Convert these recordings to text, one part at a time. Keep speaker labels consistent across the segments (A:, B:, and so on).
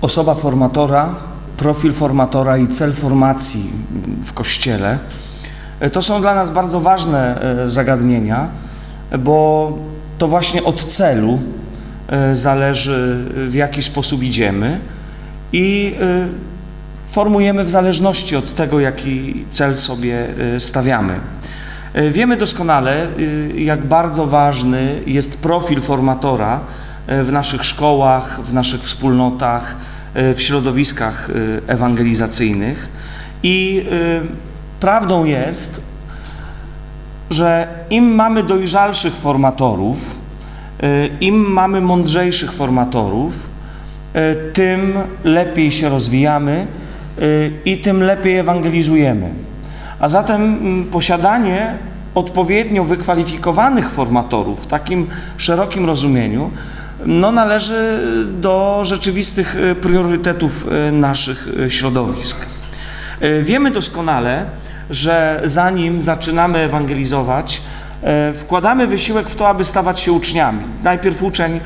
A: osoba formatora, profil formatora i cel formacji w Kościele e, to są dla nas bardzo ważne e, zagadnienia, bo to właśnie od celu e, zależy, w jaki sposób idziemy i formujemy w zależności od tego, jaki cel sobie stawiamy. Wiemy doskonale, jak bardzo ważny jest profil formatora w naszych szkołach, w naszych wspólnotach, e, w środowiskach e, ewangelizacyjnych. I e, prawdą jest, że im mamy dojrzalszych formatorów, e, im mamy mądrzejszych formatorów, e, tym lepiej się rozwijamy e, i tym lepiej ewangelizujemy. A zatem posiadanie odpowiednio wykwalifikowanych formatorów w takim szerokim rozumieniu no, należy do rzeczywistych e, priorytetów e, naszych e, środowisk. Wiemy doskonale, że zanim zaczynamy ewangelizować, wkładamy wysiłek w to, aby stawać się uczniami. Najpierw uczeń,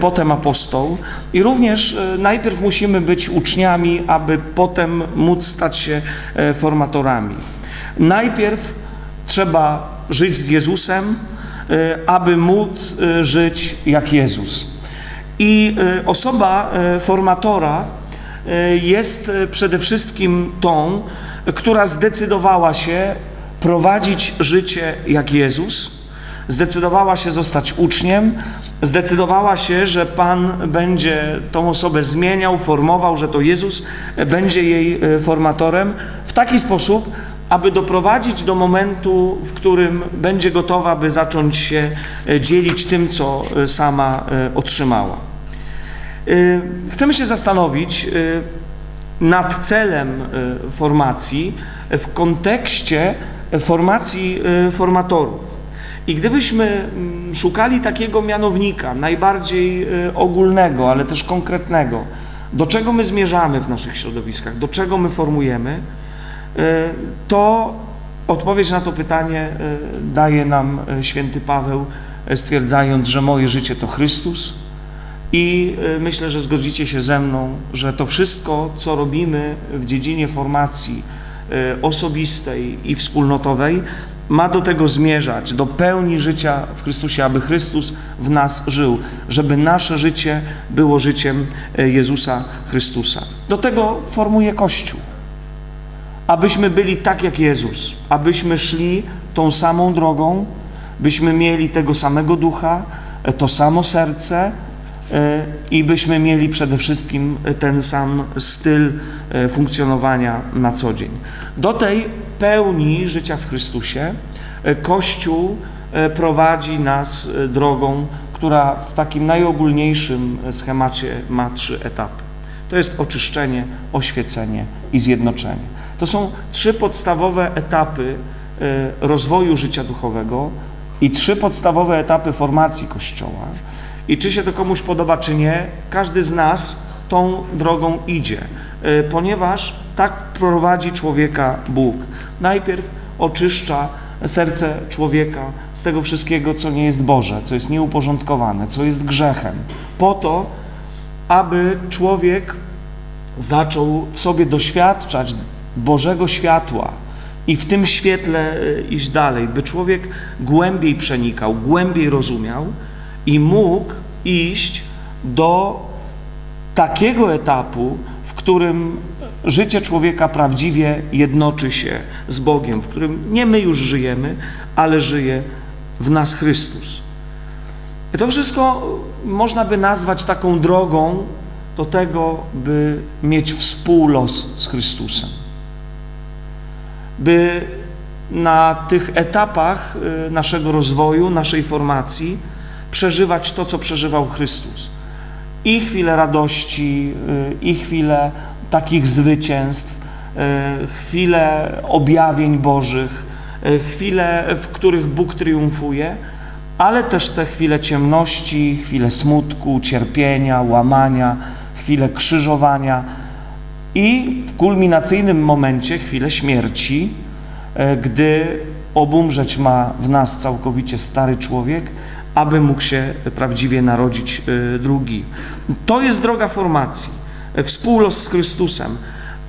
A: potem apostoł i również najpierw musimy być uczniami, aby potem móc stać się formatorami. Najpierw trzeba żyć z Jezusem, aby móc żyć jak Jezus. I e, osoba e, formatora e, jest przede wszystkim tą, która zdecydowała się prowadzić życie jak Jezus, zdecydowała się zostać uczniem, zdecydowała się, że Pan będzie tą osobę zmieniał, formował, że to Jezus będzie jej formatorem w taki sposób, aby doprowadzić do momentu, w którym będzie gotowa, by zacząć się dzielić tym, co sama otrzymała. Y, Chcemy się zastanowić y, nad celem y, formacji w kontekście formacji formatorów. I gdybyśmy mm, szukali takiego mianownika, najbardziej ogólnego, ale też konkretnego, do czego my zmierzamy w naszych środowiskach, do czego my formujemy, to odpowiedź na to pytanie daje nam święty Paweł, stwierdzając, że moje życie to Chrystus, i y, myślę, że zgodzicie się ze mną, że to wszystko, co robimy w dziedzinie formacji y, osobistej i wspólnotowej, ma do tego zmierzać, do pełni życia w Chrystusie, aby Chrystus w nas żył, żeby nasze życie było życiem y, Jezusa Chrystusa. Do tego formuje Kościół. Abyśmy byli tak jak Jezus, abyśmy szli tą samą drogą, byśmy mieli tego samego ducha, to samo serce, i byśmy mieli przede wszystkim ten sam styl e, funkcjonowania na co dzień. Do tej pełni życia w Chrystusie e, Kościół e, prowadzi nas e, drogą, która w takim najogólniejszym schemacie ma trzy etapy. To jest oczyszczenie, oświecenie i zjednoczenie. To są trzy podstawowe etapy e, rozwoju życia duchowego i trzy podstawowe etapy formacji Kościoła. I czy się to komuś podoba, czy nie, każdy z nas tą drogą idzie, e, ponieważ tak prowadzi człowieka Bóg. Najpierw oczyszcza serce człowieka z tego wszystkiego, co nie jest Boże, co jest nieuporządkowane, co jest grzechem, po to, aby człowiek zaczął w sobie doświadczać Bożego światła i w tym świetle e, iść dalej, by człowiek głębiej przenikał, głębiej rozumiał i mógł iść do takiego etapu, w którym życie człowieka prawdziwie jednoczy się z Bogiem, w którym nie my już żyjemy, ale żyje w nas Chrystus. I to wszystko można by nazwać taką drogą do tego, by mieć współlos z Chrystusem. By na tych etapach y, naszego rozwoju, naszej formacji przeżywać to, co przeżywał Chrystus. I chwilę radości, y, i chwilę takich zwycięstw, y, chwilę objawień Bożych, y, chwile, w których Bóg triumfuje, ale też te chwile ciemności, chwile smutku, cierpienia, łamania, chwile krzyżowania i w kulminacyjnym momencie chwilę śmierci, gdy obumrzeć ma w nas całkowicie stary człowiek, aby mógł się prawdziwie narodzić e, drugi. To jest droga formacji. e, współlos z Chrystusem,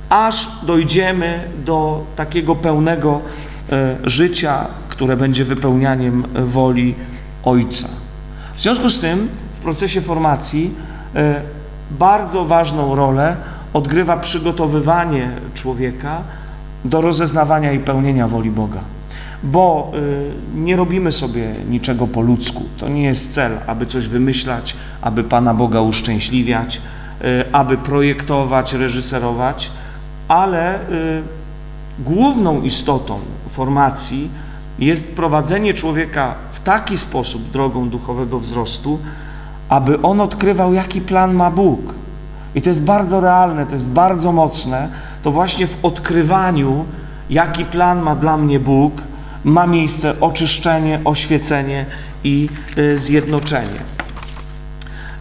A: aż dojdziemy do takiego pełnego e, życia, które będzie wypełnianiem woli Ojca. W związku z tym w procesie formacji bardzo ważną rolę odgrywa przygotowywanie człowieka do rozeznawania i pełnienia woli Boga. Bo y, nie robimy sobie niczego po ludzku. To nie jest cel, aby coś wymyślać, aby Pana Boga uszczęśliwiać, y, aby projektować, reżyserować, ale y, główną istotą formacji jest prowadzenie człowieka w taki sposób drogą duchowego wzrostu, aby on odkrywał, jaki plan ma Bóg. I to jest bardzo realne, to jest bardzo mocne. To właśnie w odkrywaniu, jaki plan ma dla mnie Bóg, ma miejsce oczyszczenie, oświecenie i y, zjednoczenie.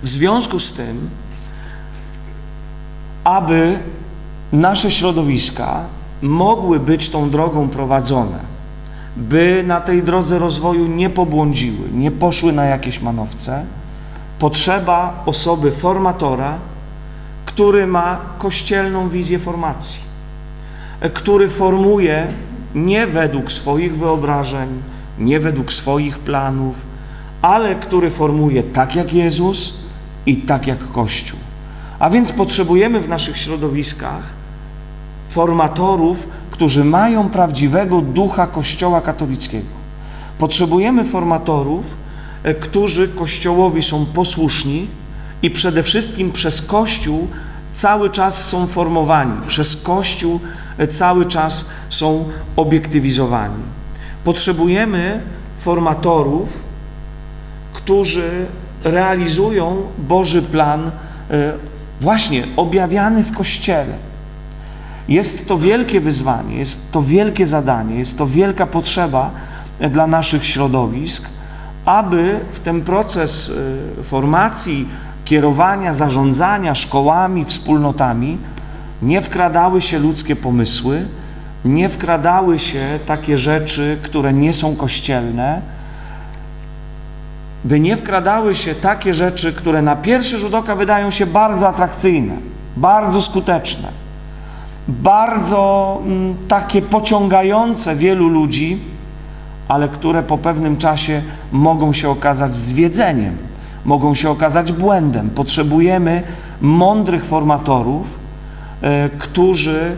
A: W związku z tym, aby nasze środowiska mogły być tą drogą prowadzone, by na tej drodze rozwoju nie pobłądziły, nie poszły na jakieś manowce, potrzeba osoby formatora, który ma kościelną wizję formacji, który formuje nie według swoich wyobrażeń, nie według swoich planów, ale który formuje tak jak Jezus i tak jak Kościół. A więc potrzebujemy w naszych środowiskach formatorów, którzy mają prawdziwego ducha Kościoła katolickiego. Potrzebujemy formatorów, e, którzy Kościołowi są posłuszni i przede wszystkim przez Kościół cały czas są formowani, przez Kościół cały czas są obiektywizowani. Potrzebujemy formatorów, którzy realizują Boży plan e, właśnie objawiany w Kościele. Jest to wielkie wyzwanie, jest to wielkie zadanie, jest to wielka potrzeba e, dla naszych środowisk, aby w ten proces e, formacji, kierowania, zarządzania szkołami, wspólnotami nie wkradały się ludzkie pomysły, nie wkradały się takie rzeczy, które nie są kościelne, by nie wkradały się takie rzeczy, które na pierwszy rzut oka wydają się bardzo atrakcyjne, bardzo skuteczne, bardzo mm, takie pociągające wielu ludzi, ale które po pewnym czasie mogą się okazać zwiedzeniem, mogą się okazać błędem. Potrzebujemy mądrych formatorów, którzy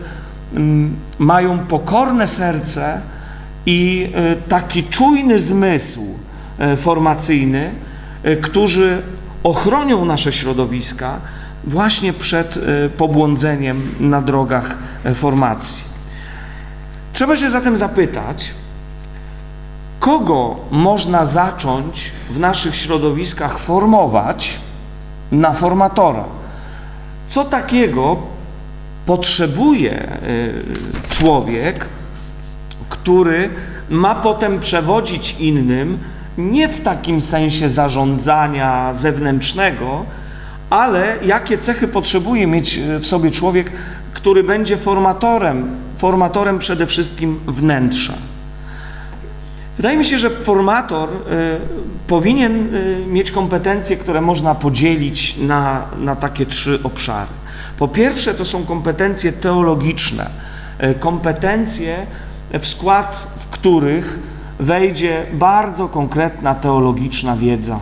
A: mm, mają pokorne serce i e, taki czujny zmysł e, formacyjny, e, którzy ochronią nasze środowiska właśnie przed e, pobłądzeniem na drogach e, formacji. Trzeba się zatem zapytać, kogo można zacząć w naszych środowiskach formować na formatora? Co takiego potrzebuje y, człowiek, który ma potem przewodzić innym nie w takim sensie zarządzania zewnętrznego, ale jakie cechy potrzebuje mieć y, w sobie człowiek, który będzie formatorem, formatorem przede wszystkim wnętrza. Wydaje mi się, że formator y, powinien y, mieć kompetencje, które można podzielić na, na takie trzy obszary. Po pierwsze, to są kompetencje teologiczne, y, kompetencje, w skład w których wejdzie bardzo konkretna teologiczna wiedza.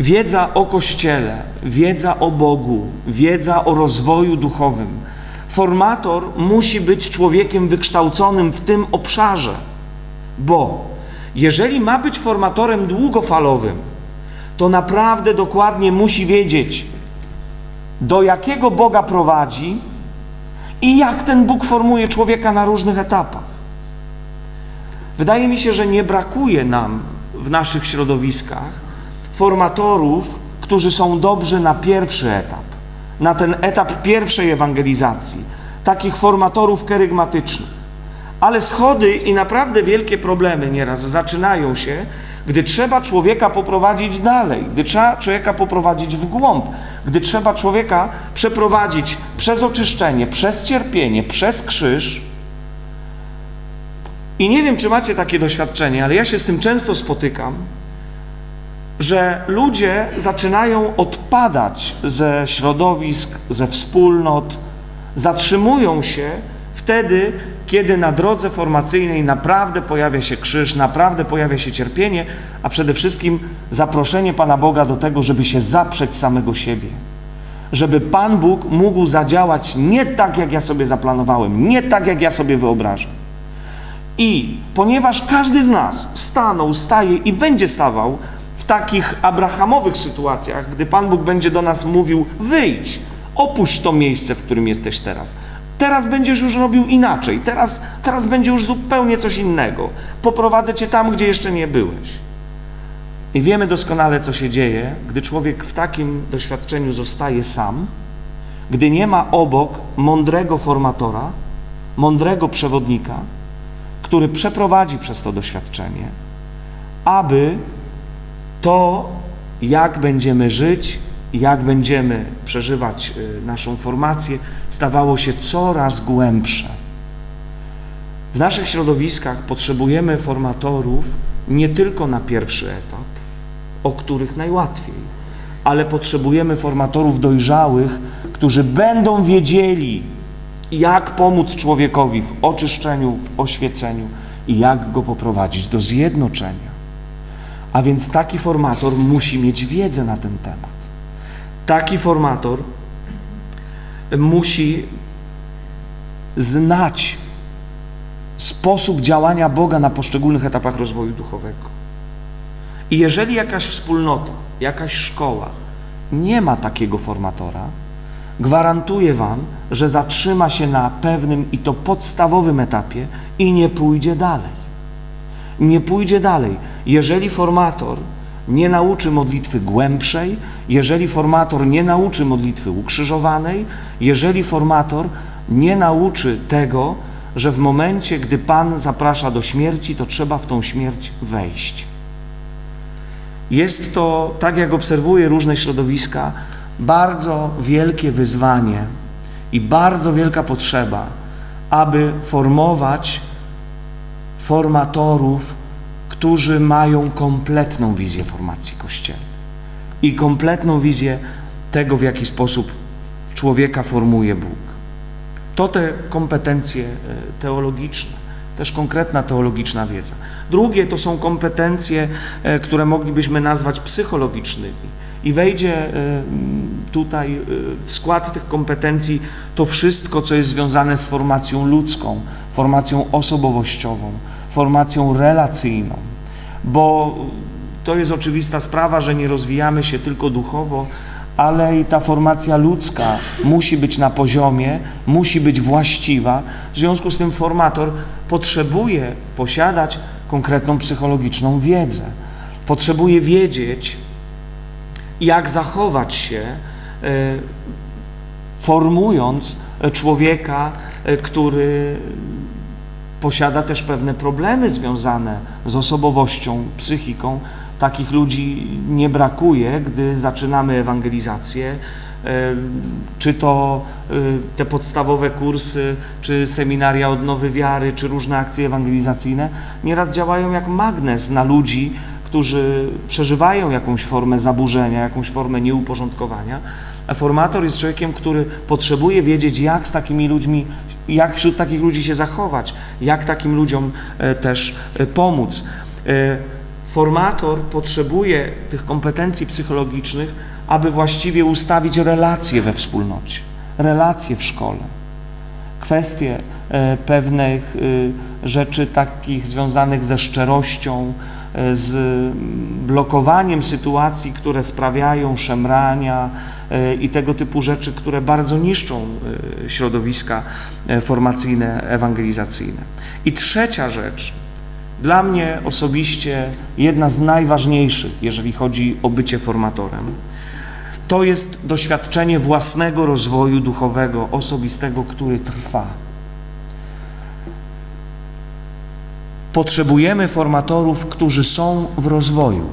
A: Wiedza o Kościele, wiedza o Bogu, wiedza o rozwoju duchowym. Formator musi być człowiekiem wykształconym w tym obszarze. Bo jeżeli ma być formatorem długofalowym, to naprawdę dokładnie musi wiedzieć, do jakiego Boga prowadzi i jak ten Bóg formuje człowieka na różnych etapach. Wydaje mi się, że nie brakuje nam w naszych środowiskach formatorów, którzy są dobrzy na pierwszy etap, na ten etap pierwszej ewangelizacji, takich formatorów kerygmatycznych. Ale schody i naprawdę wielkie problemy nieraz zaczynają się, gdy trzeba człowieka poprowadzić dalej, gdy trzeba człowieka poprowadzić w głąb, gdy trzeba człowieka przeprowadzić przez oczyszczenie, przez cierpienie, przez krzyż. I nie wiem, czy macie takie doświadczenie, ale ja się z tym często spotykam, że ludzie zaczynają odpadać ze środowisk, ze wspólnot, zatrzymują się wtedy, kiedy na drodze formacyjnej naprawdę pojawia się krzyż, naprawdę pojawia się cierpienie, a przede wszystkim zaproszenie Pana Boga do tego, żeby się zaprzeć samego siebie. Żeby Pan Bóg mógł zadziałać nie tak, jak ja sobie zaplanowałem, nie tak, jak ja sobie wyobrażam. I ponieważ każdy z nas stanął, staje i będzie stawał w takich abrahamowych sytuacjach, gdy Pan Bóg będzie do nas mówił: wyjdź, opuść to miejsce, w którym jesteś teraz. Teraz będziesz już robił inaczej, teraz, teraz będzie już zupełnie coś innego. Poprowadzę cię tam, gdzie jeszcze nie byłeś. I wiemy doskonale, co się dzieje, gdy człowiek w takim doświadczeniu zostaje sam, gdy nie ma obok mądrego formatora, mądrego przewodnika, który przeprowadzi przez to doświadczenie, aby to, jak będziemy żyć, jak będziemy przeżywać y, naszą formację, stawało się coraz głębsze. W naszych środowiskach potrzebujemy formatorów nie tylko na pierwszy etap, o których najłatwiej, ale potrzebujemy formatorów dojrzałych, którzy będą wiedzieli, jak pomóc człowiekowi w oczyszczeniu, w oświeceniu i jak go poprowadzić do zjednoczenia. A więc taki formator musi mieć wiedzę na ten temat. Taki formator musi znać sposób działania Boga na poszczególnych etapach rozwoju duchowego. I jeżeli jakaś wspólnota, jakaś szkoła nie ma takiego formatora, gwarantuję Wam, że zatrzyma się na pewnym i to podstawowym etapie i nie pójdzie dalej. Nie pójdzie dalej. Jeżeli formator nie nauczy modlitwy głębszej, jeżeli formator nie nauczy modlitwy ukrzyżowanej, jeżeli formator nie nauczy tego, że w momencie, gdy Pan zaprasza do śmierci, to trzeba w tą śmierć wejść. Jest to, tak jak obserwuję różne środowiska, bardzo wielkie wyzwanie i bardzo wielka potrzeba, aby formować formatorów, którzy mają kompletną wizję formacji kościelnej i kompletną wizję tego, w jaki sposób człowieka formuje Bóg. To te kompetencje e, teologiczne, też konkretna teologiczna wiedza. Drugie to są kompetencje, e, które moglibyśmy nazwać psychologicznymi. I wejdzie e, tutaj w skład tych kompetencji to wszystko, co jest związane z formacją ludzką, formacją osobowościową, formacją relacyjną, bo to jest oczywista sprawa, że nie rozwijamy się tylko duchowo, ale i ta formacja ludzka musi być na poziomie, musi być właściwa. W związku z tym formator potrzebuje posiadać konkretną psychologiczną wiedzę. Potrzebuje wiedzieć, jak zachować się, e, formując człowieka, e, który posiada też pewne problemy związane z osobowością, psychiką. Takich ludzi nie brakuje, gdy zaczynamy ewangelizację. E, czy to e, te podstawowe kursy, czy seminaria odnowy wiary, czy różne akcje ewangelizacyjne, nieraz działają jak magnes na ludzi, którzy przeżywają jakąś formę zaburzenia, jakąś formę nieuporządkowania. Formator jest człowiekiem, który potrzebuje wiedzieć, jak z takimi ludźmi jak wśród takich ludzi się zachować, jak takim ludziom e, też e, pomóc. E, formator potrzebuje tych kompetencji psychologicznych, aby właściwie ustawić relacje we wspólnocie, relacje w szkole. Kwestie pewnych rzeczy takich związanych ze szczerością, z blokowaniem sytuacji, które sprawiają szemrania, i tego typu rzeczy, które bardzo niszczą e, środowiska e, formacyjne, ewangelizacyjne. I trzecia rzecz, dla mnie osobiście jedna z najważniejszych, jeżeli chodzi o bycie formatorem, to jest doświadczenie własnego rozwoju duchowego, osobistego, który trwa. Potrzebujemy formatorów, którzy są w rozwoju.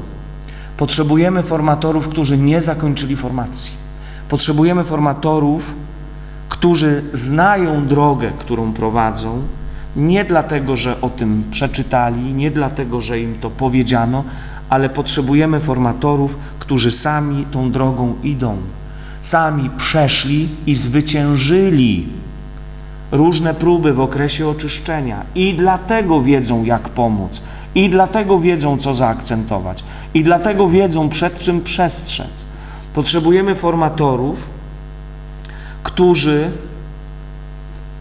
A: Potrzebujemy formatorów, którzy nie zakończyli formacji. Potrzebujemy formatorów, którzy znają drogę, którą prowadzą, nie dlatego, że o tym przeczytali, nie dlatego, że im to powiedziano, ale potrzebujemy formatorów, którzy sami tą drogą idą. Sami przeszli i zwyciężyli różne próby w okresie oczyszczenia i dlatego wiedzą, jak pomóc, i dlatego wiedzą, co zaakcentować, i dlatego wiedzą, przed czym przestrzec. Potrzebujemy formatorów, którzy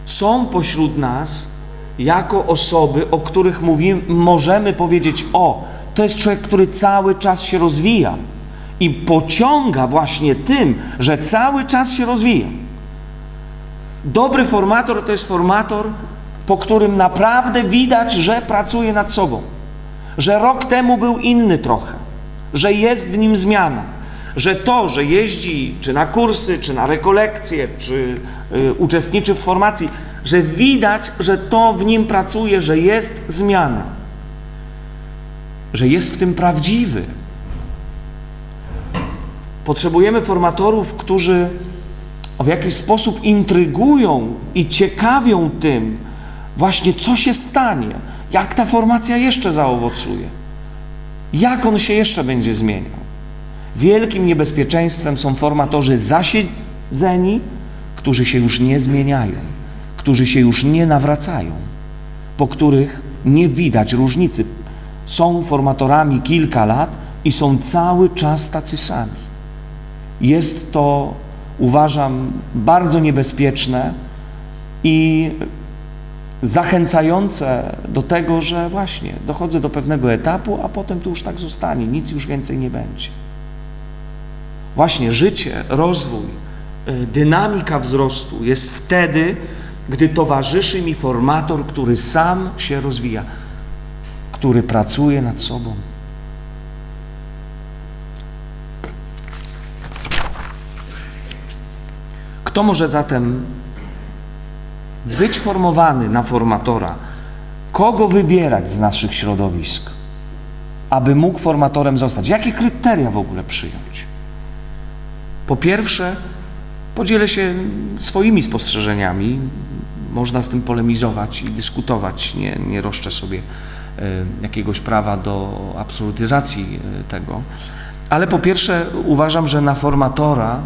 A: są pośród nas jako osoby, o których mówimy, możemy powiedzieć: O, to jest człowiek, który cały czas się rozwija i pociąga właśnie tym, że cały czas się rozwija. Dobry formator to jest formator, po którym naprawdę widać, że pracuje nad sobą, że rok temu był inny trochę, że jest w nim zmiana, że to, że jeździ czy na kursy, czy na rekolekcje, czy y, uczestniczy w formacji, że widać, że to w nim pracuje, że jest zmiana, że jest w tym prawdziwy. Potrzebujemy formatorów, którzy w jakiś sposób intrygują i ciekawią tym, właśnie co się stanie, jak ta formacja jeszcze zaowocuje, jak on się jeszcze będzie zmieniał. Wielkim niebezpieczeństwem są formatorzy zasiedzeni, którzy się już nie zmieniają, którzy się już nie nawracają, po których nie widać różnicy. Są formatorami kilka lat i są cały czas tacy sami. Jest to uważam bardzo niebezpieczne i zachęcające do tego, że właśnie dochodzę do pewnego etapu, a potem to już tak zostanie, nic już więcej nie będzie. Właśnie życie, rozwój, y, dynamika wzrostu jest wtedy, gdy towarzyszy mi formator, który sam się rozwija, który pracuje nad sobą. Kto może zatem być formowany na formatora? Kogo wybierać z naszych środowisk, aby mógł formatorem zostać? Jakie kryteria w ogóle przyjąć? Po pierwsze, podzielę się swoimi spostrzeżeniami. Można z tym polemizować i dyskutować. Nie, nie roszczę sobie e, jakiegoś prawa do absolutyzacji e, tego. Ale po pierwsze, uważam, że na formatora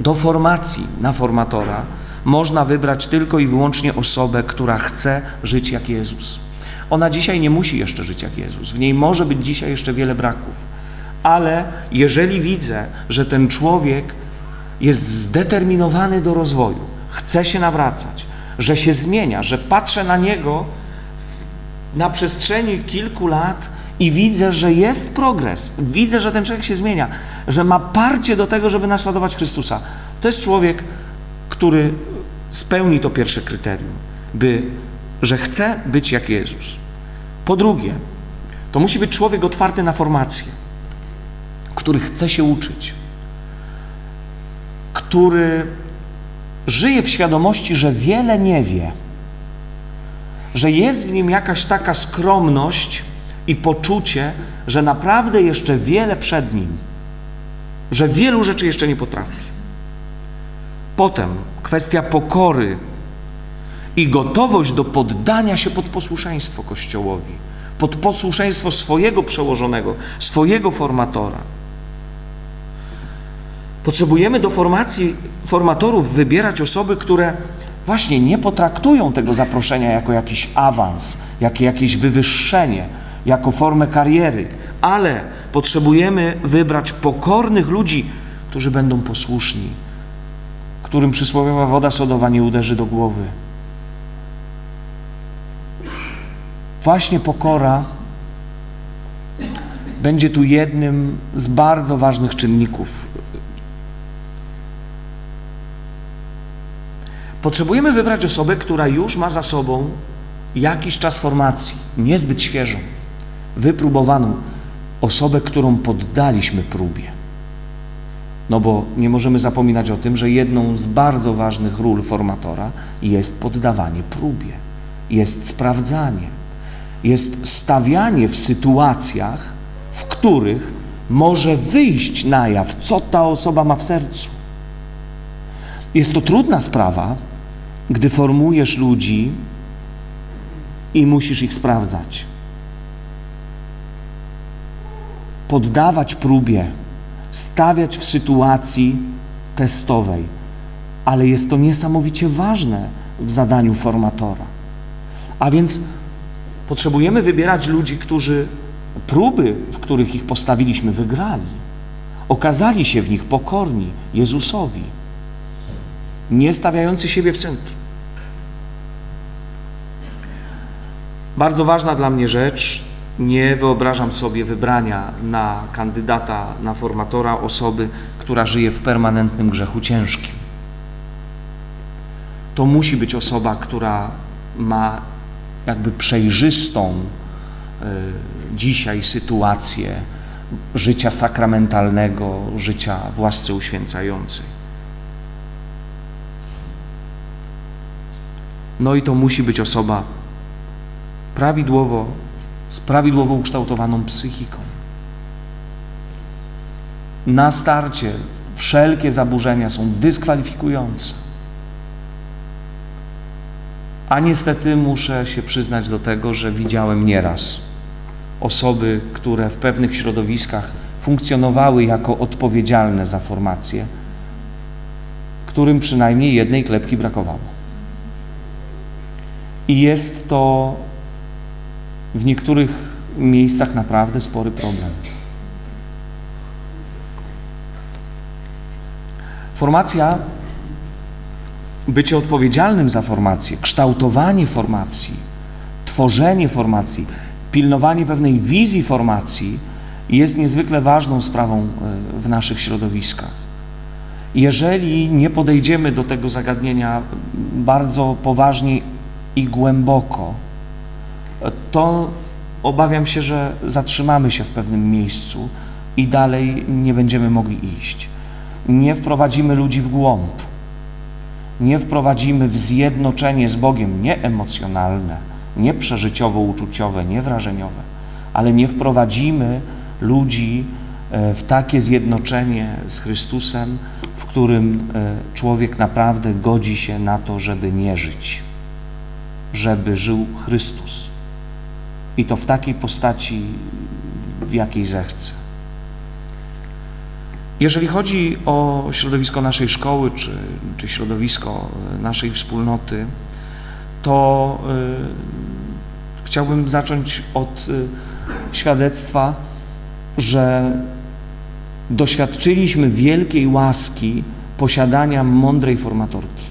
A: do formacji na formatora można wybrać tylko i wyłącznie osobę, która chce żyć jak Jezus. Ona dzisiaj nie musi jeszcze żyć jak Jezus. W niej może być dzisiaj jeszcze wiele braków. Ale jeżeli widzę, że ten człowiek jest zdeterminowany do rozwoju, chce się nawracać, że się zmienia, że patrzę na niego na przestrzeni kilku lat i widzę, że jest progres, widzę, że ten człowiek się zmienia, że ma parcie do tego, żeby naśladować Chrystusa. To jest człowiek, który spełni to pierwsze kryterium, by, że chce być jak Jezus. Po drugie, to musi być człowiek otwarty na formację, który chce się uczyć, który żyje w świadomości, że wiele nie wie, że jest w nim jakaś taka skromność, i poczucie, że naprawdę jeszcze wiele przed nim, że wielu rzeczy jeszcze nie potrafi. Potem kwestia pokory i gotowość do poddania się pod posłuszeństwo Kościołowi, pod posłuszeństwo swojego przełożonego, swojego formatora. Potrzebujemy do formacji formatorów wybierać osoby, które właśnie nie potraktują tego zaproszenia jako jakiś awans, jak jakieś wywyższenie, jako formę kariery, ale potrzebujemy wybrać pokornych ludzi, którzy będą posłuszni, którym przysłowiowa woda sodowa nie uderzy do głowy. Właśnie pokora będzie tu jednym z bardzo ważnych czynników. Potrzebujemy wybrać osobę, która już ma za sobą jakiś czas formacji, niezbyt świeżą wypróbowaną osobę, którą poddaliśmy próbie. No bo nie możemy zapominać o tym, że jedną z bardzo ważnych ról formatora jest poddawanie próbie, jest sprawdzanie, jest stawianie w sytuacjach, w których może wyjść na jaw, co ta osoba ma w sercu. Jest to trudna sprawa, gdy formujesz ludzi i musisz ich sprawdzać. poddawać próbie, stawiać w sytuacji testowej, ale jest to niesamowicie ważne w zadaniu formatora. A więc potrzebujemy wybierać ludzi, którzy próby, w których ich postawiliśmy, wygrali. Okazali się w nich pokorni Jezusowi, nie stawiający siebie w centrum. Bardzo ważna dla mnie rzecz, nie wyobrażam sobie wybrania na kandydata, na formatora osoby, która żyje w permanentnym grzechu ciężkim. To musi być osoba, która ma jakby przejrzystą y, dzisiaj sytuację życia sakramentalnego, życia w łasce uświęcającej. No i to musi być osoba prawidłowo, z prawidłowo ukształtowaną psychiką. Na starcie wszelkie zaburzenia są dyskwalifikujące. A niestety muszę się przyznać do tego, że widziałem nieraz osoby, które w pewnych środowiskach funkcjonowały jako odpowiedzialne za formację, którym przynajmniej jednej klepki brakowało. I jest to w niektórych miejscach naprawdę spory problem. Formacja, bycie odpowiedzialnym za formację, kształtowanie formacji, tworzenie formacji, pilnowanie pewnej wizji formacji jest niezwykle ważną sprawą e, w naszych środowiskach. Jeżeli nie podejdziemy do tego zagadnienia bardzo poważnie i głęboko, to obawiam się, że zatrzymamy się w pewnym miejscu i dalej nie będziemy mogli iść. Nie wprowadzimy ludzi w głąb, nie wprowadzimy w zjednoczenie z Bogiem, nie emocjonalne, nie przeżyciowo-uczuciowe, nie wrażeniowe, ale nie wprowadzimy ludzi e, w takie zjednoczenie z Chrystusem, w którym e, człowiek naprawdę godzi się na to, żeby nie żyć, żeby żył Chrystus. I to w takiej postaci, w jakiej zechce. Jeżeli chodzi o środowisko naszej szkoły, czy, czy środowisko naszej wspólnoty, to y, chciałbym zacząć od y, świadectwa, że doświadczyliśmy wielkiej łaski posiadania mądrej formatorki,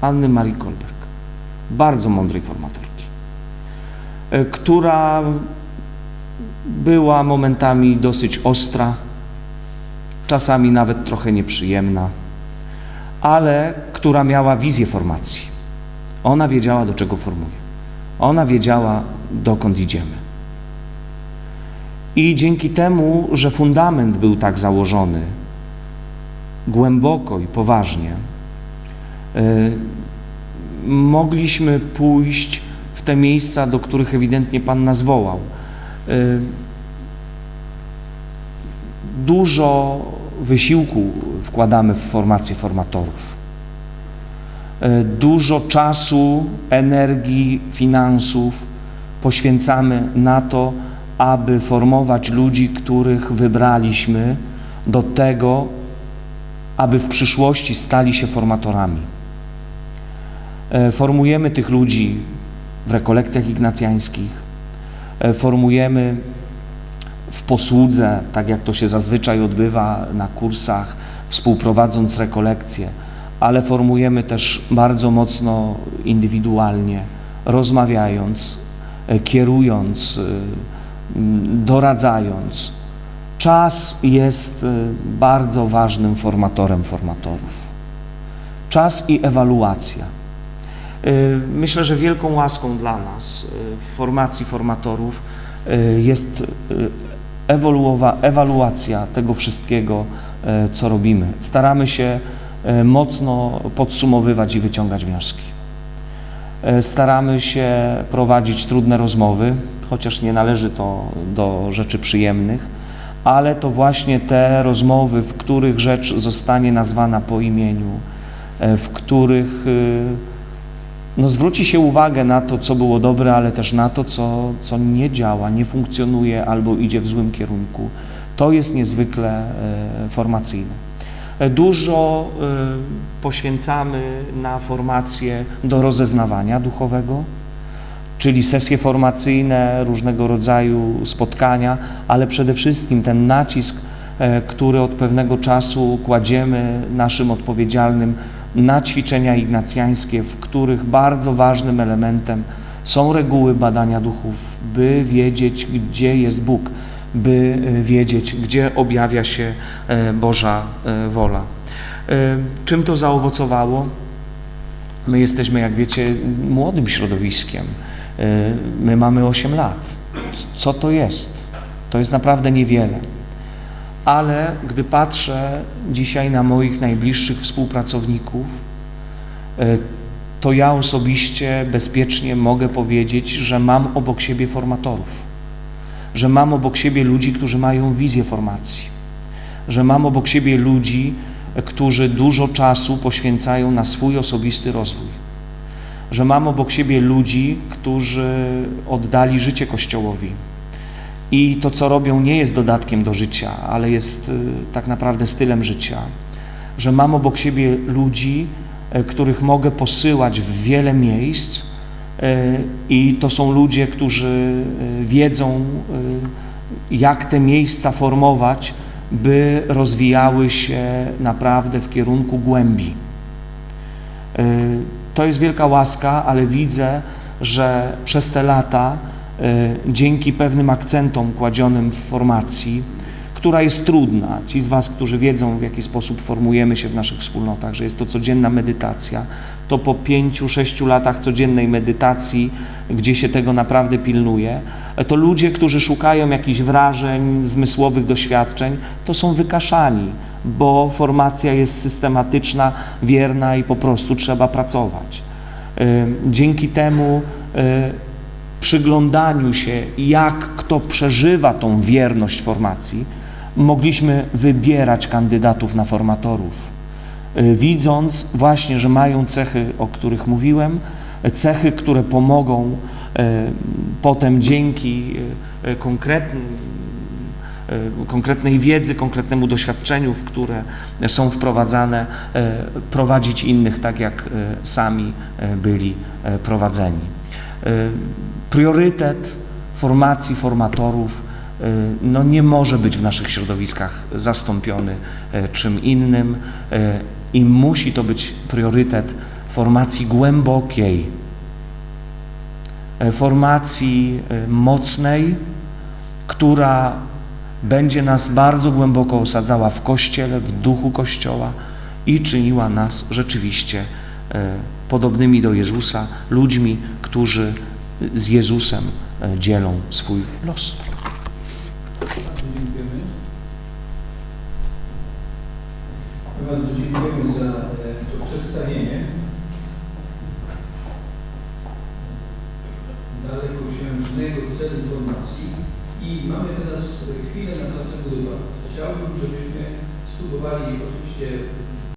A: Anny Marii Kolberg. Bardzo mądrej formatorki, y, która była momentami dosyć ostra, czasami nawet trochę nieprzyjemna, ale która miała wizję formacji. Ona wiedziała, do czego formuje. Ona wiedziała, dokąd idziemy. I dzięki temu, że fundament był tak założony, głęboko i poważnie, y, mogliśmy pójść w te miejsca, do których ewidentnie Pan nas wołał. Y, dużo wysiłku wkładamy w formację formatorów. E, dużo czasu, energii, finansów poświęcamy na to, aby formować ludzi, których wybraliśmy do tego, aby w przyszłości stali się formatorami. E, formujemy tych ludzi w rekolekcjach ignacjańskich, e, formujemy w posłudze, tak jak to się zazwyczaj odbywa na kursach, współprowadząc rekolekcje ale formujemy też bardzo mocno indywidualnie, rozmawiając, e, kierując, doradzając. Czas jest bardzo ważnym formatorem formatorów. Czas i ewaluacja. Myślę, że wielką łaską dla nas w formacji formatorów jest ewoluowa, ewaluacja tego wszystkiego, co robimy. Staramy się mocno podsumowywać i wyciągać wnioski. Staramy się prowadzić trudne rozmowy, chociaż nie należy to do rzeczy przyjemnych, ale to właśnie te rozmowy, w których rzecz zostanie nazwana po imieniu, w których no, zwróci się uwagę na to, co było dobre, ale też na to, co, co nie działa, nie funkcjonuje albo idzie w złym kierunku. To jest niezwykle e, formacyjne. E, Dużo e, poświęcamy na formację do rozeznawania duchowego, czyli sesje formacyjne, różnego rodzaju spotkania, ale przede wszystkim ten nacisk, który od pewnego czasu kładziemy naszym odpowiedzialnym na ćwiczenia ignacjańskie, w których bardzo ważnym elementem są reguły badania duchów, by wiedzieć, gdzie jest Bóg, by e, wiedzieć, gdzie objawia się e, Boża e, wola. Czym to zaowocowało? My jesteśmy, jak wiecie, młodym środowiskiem. My mamy 8 lat. Co to jest? To jest naprawdę niewiele. Ale gdy patrzę dzisiaj na moich najbliższych współpracowników, e, to ja osobiście bezpiecznie mogę powiedzieć, że mam obok siebie formatorów, że mam obok siebie ludzi, którzy mają wizję formacji, że mam obok siebie ludzi, którzy dużo czasu poświęcają na swój osobisty rozwój, że mam obok siebie ludzi, którzy oddali życie Kościołowi. I to, co robią, nie jest dodatkiem do życia, ale jest y, tak naprawdę stylem życia. Że mam obok siebie ludzi, y, których mogę posyłać w wiele miejsc, y, i to są ludzie, którzy y, wiedzą, jak te miejsca formować, by rozwijały się naprawdę w kierunku głębi. To jest wielka łaska, ale widzę, że przez te lata, dzięki pewnym akcentom kładzionym w formacji, która jest trudna, ci z Was, którzy wiedzą, w jaki sposób formujemy się w naszych wspólnotach, że jest to codzienna medytacja, to po pięciu, sześciu latach codziennej medytacji, gdzie się tego naprawdę pilnuje, to ludzie, którzy szukają jakichś wrażeń, zmysłowych doświadczeń, to są wykaszani, bo formacja jest systematyczna, wierna i po prostu trzeba pracować. Y, Dzięki temu przyglądaniu się, jak kto przeżywa tą wierność formacji, mogliśmy wybierać kandydatów na formatorów. Y, Widząc właśnie, że mają cechy, o których mówiłem, cechy, które pomogą y, potem dzięki y, konkretnym konkretnej wiedzy, konkretnemu doświadczeniu, w które są wprowadzane, prowadzić innych tak, jak sami byli prowadzeni. Y, Priorytet formacji formatorów y, no nie może być w naszych środowiskach zastąpiony y, czym innym y, i musi to być priorytet formacji głębokiej, y, formacji mocnej, która będzie nas bardzo głęboko osadzała w Kościele, w duchu Kościoła i czyniła nas rzeczywiście e, podobnymi do Jezusa, ludźmi, którzy z Jezusem e, dzielą swój los.